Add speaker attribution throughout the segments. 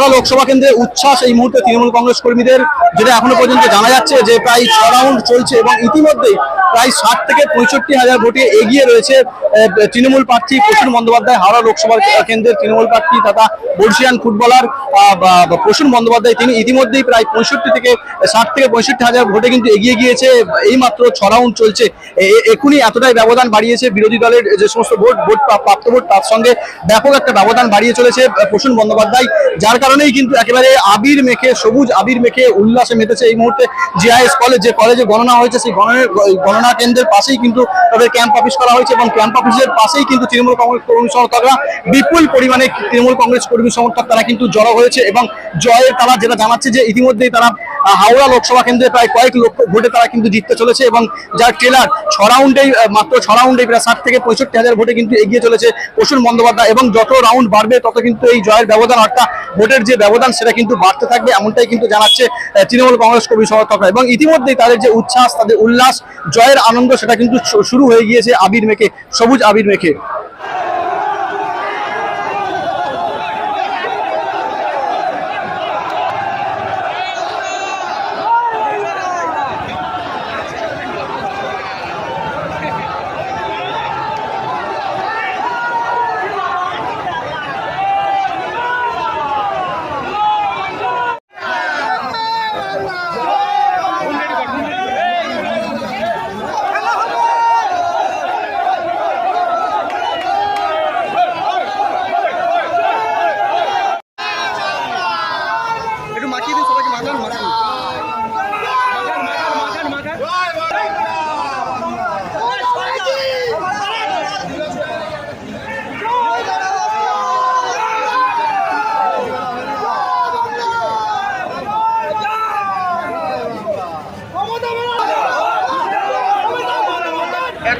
Speaker 1: লোকসভা কেন্দ্রে উচ্ছ্বাস এই মুহূর্তে তৃণমূল কংগ্রেস কর্মীদের, যেটা এখনও পর্যন্ত জানা যাচ্ছে যে প্রায় ছ রাউন্ড চলছে এবং ইতিমধ্যেই প্রায় ষাট থেকে পঁয়ষট্টি হাজার ভোটে এগিয়ে রয়েছে তৃণমূল প্রার্থী প্রসূন বন্দ্যোপাধ্যায়, হাওড়া লোকসভা কেন্দ্রের তৃণমূল প্রার্থী তথা বর্ষিয়ান ফুটবলার প্রসূন বন্দ্যোপাধ্যায়, তিনি ইতিমধ্যেই প্রায় পঁয়ষট্টি থেকে ষাট থেকে পঁয়ষট্টি হাজার ভোটে কিন্তু এগিয়ে গিয়েছে এই মাত্র ছ রাউন্ড চলছে। এখনই এতটাই ব্যবধান বাড়িয়েছে বিরোধী দলের যে সমস্ত ভোট ভোট প্রাপ্ত ভোট, তার সঙ্গে ব্যাপক একটা ব্যবধান বাড়িয়ে চলেছে প্রসূন বন্দ্যোপাধ্যায়, যার কারণেই কিন্তু একেবারে আবির মেখে, সবুজ আবির মেখে উল্লাসে মেতেছে এই মুহূর্তে জিআইএস কলেজ, যে কলেজে গণনা হয়েছে, সেই গণনের গণনা কেন্দ্রের পাশেই কিন্তু তাদের ক্যাম্প অফিস করা হয়েছে এবং ক্যাম্প অফিসের পাশেই কিন্তু তৃণমূল কংগ্রেস কর্মী সমর্থকরা বিপুল পরিমাণে তৃণমূল কংগ্রেস কর্মী সমর্থক তারা কিন্তু জড়ো হয়েছে এবং জয়ের তারা যেটা জানাচ্ছে যে ইতিমধ্যেই তারা হাওড়া লোকসভা কেন্দ্রে প্রায় কয়েক লক্ষ ভোটে তারা কিন্তু জিততে চলেছে এবং যার ট্রেলার ছ রাউন্ডেই মাত্র ছ রাউন্ডেই প্রায় ষাট থেকে পঁয়ষট্টি হাজার ভোটে কিন্তু এগিয়ে চলেছে প্রসূন বন্দ্যোপাধ্যায় এবং যত রাউন্ড বাড়বে, তত কিন্তু এই জয়ের ব্যবধান অর্থাৎ ভোটের যে ব্যবধান সেটা কিন্তু বাড়তে থাকবে, এমনটাই কিন্তু জানাচ্ছে তৃণমূল কংগ্রেস কর্মী সমর্থকরা। এবং ইতিমধ্যেই তাদের যে উচ্ছ্বাস, তাদের উল্লাস, জয়ের আনন্দ, সেটা কিন্তু শুরু হয়ে গিয়েছে আবির মেখে সবুজ আবির মেখে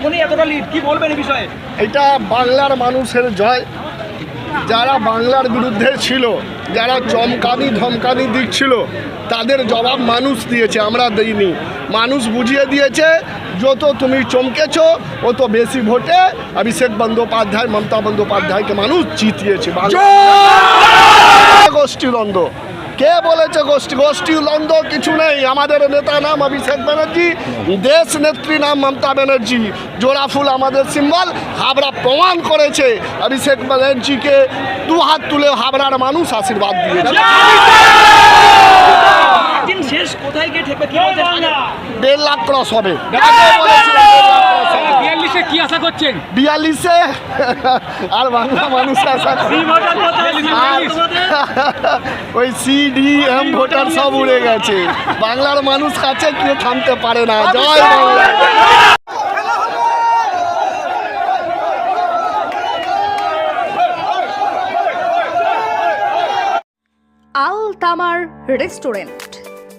Speaker 2: এখনই এতটা লিড কি বলবেন এই বিষয়ে?
Speaker 3: এটা বাংলার মানুষের জয়। যারা বাংলার বিরুদ্ধে ছিল যারা চমকানি ধমকানি দিচ্ছিল তাদের জবাব মানুষ দিয়েছে আমরা দিইনি। মানুষ বুঝিয়ে দিয়েছে যত তুমি চমকেছ অত বেশি ভোটে অভিষেক বন্দ্যোপাধ্যায় মমতা বন্দ্যোপাধ্যায়কে মানুষ জিতিয়েছে। গোষ্ঠী দ্বন্দ্ব। কে বলেছে গোষ্ঠী? গোষ্ঠী দ্বন্দ্ব কিছু নেই। আমাদের নেতা নাম অভিষেক ব্যানার্জি দেশ নেত্রী নাম মমতা ব্যানার্জি। জোড়া ফুল আমাদের সিম্বল হাবড়া প্রমাণ করেছে। অভিষেক ব্যানার্জিকে দু হাত তুলে হাবড়ার মানুষ আশীর্বাদ দিয়েছে। দেড় লাখ ক্রস হবে আগে বলেছিলাম দেড় লাখ cross হবে।
Speaker 2: বিয়াল্লিশে কি আশা করছেন?
Speaker 3: বিয়াল্লিশে? আর বাংলা মানুষ আশা করে। আর ওই সিডিএম ভোটার সব উড়ে গেছে। বাংলার মানুষ কাছে কেউ থামতে পারে না। জয় বাংলা।
Speaker 4: আল তামার রেস্টুরেন্ট।